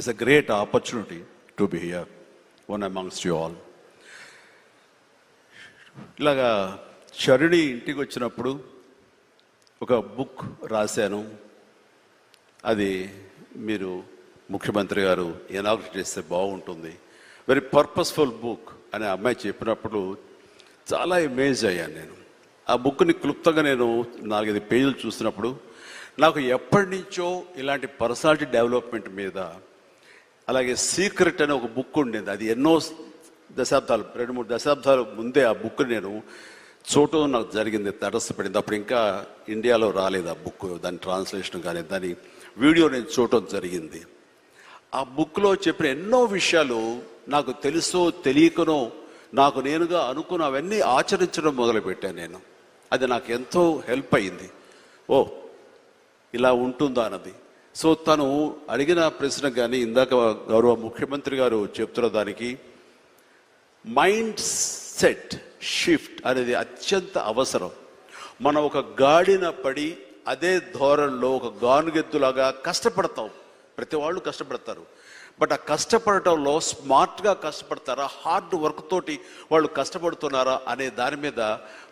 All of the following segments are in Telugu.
It's a great opportunity to be here, one amongst you all. ఇలాగా చరుణి ఇంటికి వచ్చినప్పుడు ఒక బుక్ రాశాను. అది మీరు ముఖ్యమంత్రి గారు ఎనాగ్రేట్ చేస్తే బాగుంటుంది. వెరీ పర్పస్ఫుల్ బుక్ అని అమ్మాయి చెప్పినప్పుడు చాలా ఇమేజ్ అయ్యాను నేను. ఆ బుక్ని క్లుప్తంగా నేను నాలుగైదు పేజీలు చూసినప్పుడు నాకు ఎప్పటి నుంచో ఇలాంటి పర్సనాలిటీ డెవలప్మెంట్ మీద అలాగే సీక్రెట్ అనే ఒక బుక్ ఉండేది. అది ఎన్నో దశాబ్దాలు రెండు మూడు దశాబ్దాల ముందే ఆ బుక్ నేను చూడటం నాకు జరిగింది తటస్థపడింది. అప్పుడు ఇంకా ఇండియాలో రాలేదు ఆ బుక్ దాని ట్రాన్స్లేషన్ కానీ దాని వీడియో నేను చూడటం జరిగింది. ఆ బుక్లో చెప్పిన ఎన్నో విషయాలు నాకు తెలుసో తెలియకనో నాకు నేనుగా అనుకున్న అవన్నీ ఆచరించడం మొదలుపెట్టాను నేను. అది నాకు ఎంతో హెల్ప్ అయింది. ఓ ఇలా ఉంటుందా అన్నది. సో తను అడిగిన ప్రశ్న కానీ ఇందాక గౌరవ ముఖ్యమంత్రి గారు చెప్తున్న దానికి మైండ్ సెట్ షిఫ్ట్ అనేది అత్యంత అవసరం. మనం ఒక గాడిన పడి అదే ధోరణిలో ఒక గానుగెద్దులాగా కష్టపడతాం. ప్రతి వాళ్ళు కష్టపడతారు. బట్ ఆ కష్టపడటంలో స్మార్ట్గా కష్టపడతారా? హార్డ్ వర్క్ తోటి వాళ్ళు కష్టపడుతున్నారా? అనే దాని మీద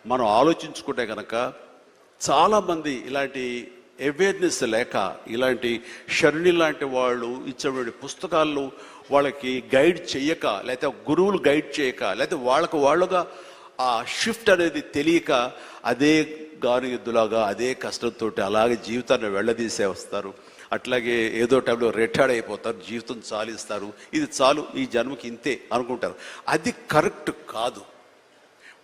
మనం ఆలోచించుకుంటే కనుక చాలామంది ఇలాంటి అవేర్నెస్ లేక ఇలాంటి షర్ణి లాంటి వాళ్ళు ఇచ్చేటువంటి పుస్తకాలు వాళ్ళకి గైడ్ చేయక లేకపోతే గురువులు గైడ్ చేయక లేకపోతే వాళ్ళకు వాళ్ళుగా ఆ షిఫ్ట్ అనేది తెలియక అదే గాను ఎద్దులాగా అదే కష్టంతో అలాగే జీవితాన్ని వెళ్ళదీసే వస్తారు. అట్లాగే ఏదో టైంలో రిటైర్డ్ అయిపోతారు జీవితం చాలిస్తారు. ఇది చాలు ఈ జన్మకి ఇంతే అనుకుంటారు. అది కరెక్ట్ కాదు.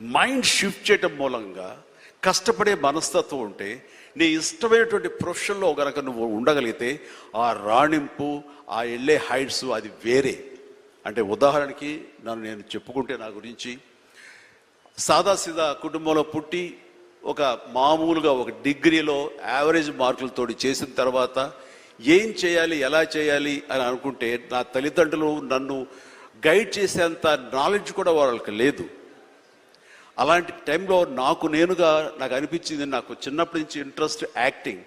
మైండ్ షిఫ్ట్ చేయటం మూలంగా కష్టపడే మనస్తత్వం ఉంటే నీ ఇష్టమైనటువంటి ప్రొఫెషన్లో గనక నువ్వు ఉండగలిగితే ఆ రాణింపు ఆ వెళ్ళే హైట్స్ అది వేరే. అంటే ఉదాహరణకి నన్ను నేను చెప్పుకుంటే నా గురించి సాదాసీదా కుటుంబంలో పుట్టి ఒక మామూలుగా ఒక డిగ్రీలో యావరేజ్ మార్కులతో చేసిన తర్వాత ఏం చేయాలి ఎలా చేయాలి అని అనుకుంటే నా తల్లిదండ్రులు నన్ను గైడ్ చేసేంత నాలెడ్జ్ కూడా వాళ్ళకి లేదు. అలాంటి టైంలో నాకు నేనుగా నాకు అనిపించింది నాకు చిన్నప్పటి నుంచి ఇంట్రెస్ట్ యాక్టింగ్.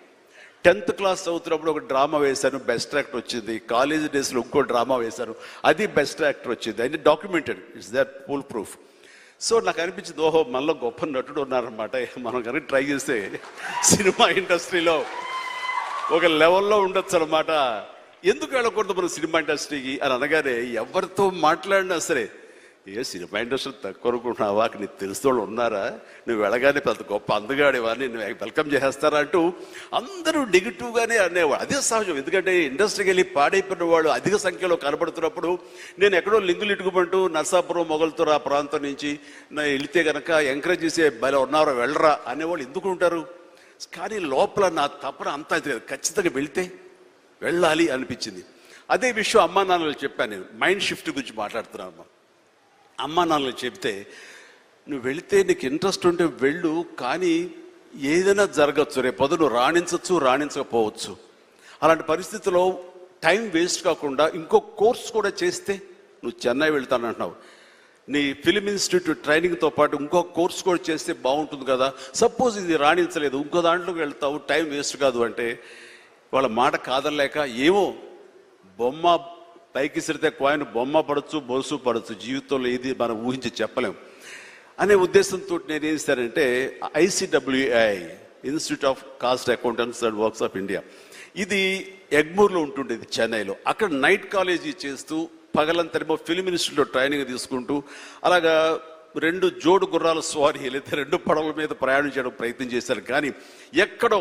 టెన్త్ క్లాస్ చదువుతున్నప్పుడు ఒక డ్రామా వేశాను బెస్ట్ యాక్టర్ వచ్చింది. కాలేజ్ డేస్లో ఇంకో డ్రామా వేశాను అది బెస్ట్ యాక్టర్ వచ్చింది. అది documented it's that full proof. So నాకు అనిపించింది ఓహో మనలో గొప్ప నటుడు ఉన్నారనమాట మనం కనుక ట్రై చేస్తే సినిమా ఇండస్ట్రీలో ఒక లెవెల్లో ఉండొచ్చు అనమాట ఎందుకు వెళ్ళకూడదు మన సినిమా ఇండస్ట్రీకి అని అనగానే ఎవరితో మాట్లాడినా సరే ఏ సినిమా ఇండస్ట్రీ తక్కువ అనుకుంటున్నావా నీకు తెలిసిన వాళ్ళు ఉన్నారా? నువ్వు వెళ్ళగానే పెద్ద గొప్ప అందగాడేవా నువ్వు వెల్కమ్ చేసేస్తారా అంటూ అందరూ నెగిటివ్గానే అనేవాడు అదే సహజం. ఎందుకంటే ఇండస్ట్రీకి వెళ్ళి పాడైపోయిన వాళ్ళు అధిక సంఖ్యలో కనబడుతున్నప్పుడు నేను ఎక్కడో లింగులు ఇటుకుమంటూ నర్సాపురం మొగల్తూరు ఆ ప్రాంతం నుంచి నేను వెళితే కనుక ఎంకరేజ్ చేసే బల ఉన్నారో వెళ్ళరా అనేవాళ్ళు ఎందుకు ఉంటారు? కానీ లోపల నా తపన అంతా ఇది ఖచ్చితంగా వెళితే వెళ్ళాలి అనిపించింది. అదే విషయం అమ్మా నాన్నలు చెప్పాను నేను. మైండ్ షిఫ్ట్ గురించి మాట్లాడుతున్నాను అమ్మ నాన్నలు చెప్తే నువ్వు వెళితే నీకు ఇంట్రెస్ట్ ఉంటే వెళ్ళు కానీ ఏదైనా జరగచ్చు. రేపు పొద్దు నువ్వు రాణించవచ్చు రాణించకపోవచ్చు. అలాంటి పరిస్థితిలో టైం వేస్ట్ కాకుండా ఇంకో కోర్స్ కూడా చేస్తే నువ్వు చెన్నై వెళ్తానంటున్నావు. నీ ఫిలిం ఇన్స్టిట్యూట్ ట్రైనింగ్తో పాటు ఇంకో కోర్స్ కూడా చేస్తే బాగుంటుంది కదా. సపోజ్ ఇది రాణించలేదు ఇంకో దాంట్లోకి వెళ్తావు టైం వేస్ట్ కాదు అంటే వాళ్ళ మాట కాదనలేక ఏమో బొమ్మ పైకి సిరితే కాయిన్ బొమ్మ పడచ్చు బొలుసు పడచ్చు జీవితంలో ఇది మనం ఊహించి చెప్పలేం. అనే ఉద్దేశంతో నేను ఏం చేశానంటే ICWI institute of cost accountants and works of India ఇది ఎగ్మూర్లో ఉంటుండేది చెన్నైలో. అక్కడ నైట్ కాలేజీ చేస్తూ పగలంతరేమో ఫిలిం ఇన్స్టిట్యూట్లో ట్రైనింగ్ తీసుకుంటూ అలాగా రెండు జోడు గుర్రాల స్వారీ లేదా రెండు పడవల మీద ప్రయాణం చేయడం ప్రయత్నం చేశారు. కానీ ఎక్కడో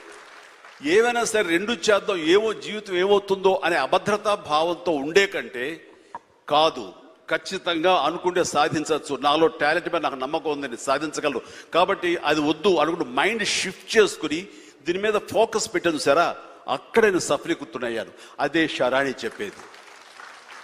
ఏమైనా సరే రెండు చేద్దాం ఏమో జీవితం ఏమవుతుందో అనే అభద్రతా భావంతో ఉండే కంటే కాదు ఖచ్చితంగా అనుకుంటే సాధించవచ్చు. నాలో టాలెంట్ మీద నాకు నమ్మకం ఉందని సాధించగలరు కాబట్టి అది వద్దు అనుకుంటే మైండ్ షిఫ్ట్ చేసుకుని దీని మీద ఫోకస్ పెట్టాను సరా అక్కడ నేను సఫలీకృతున్నాను అదే షరాణి చెప్పేది.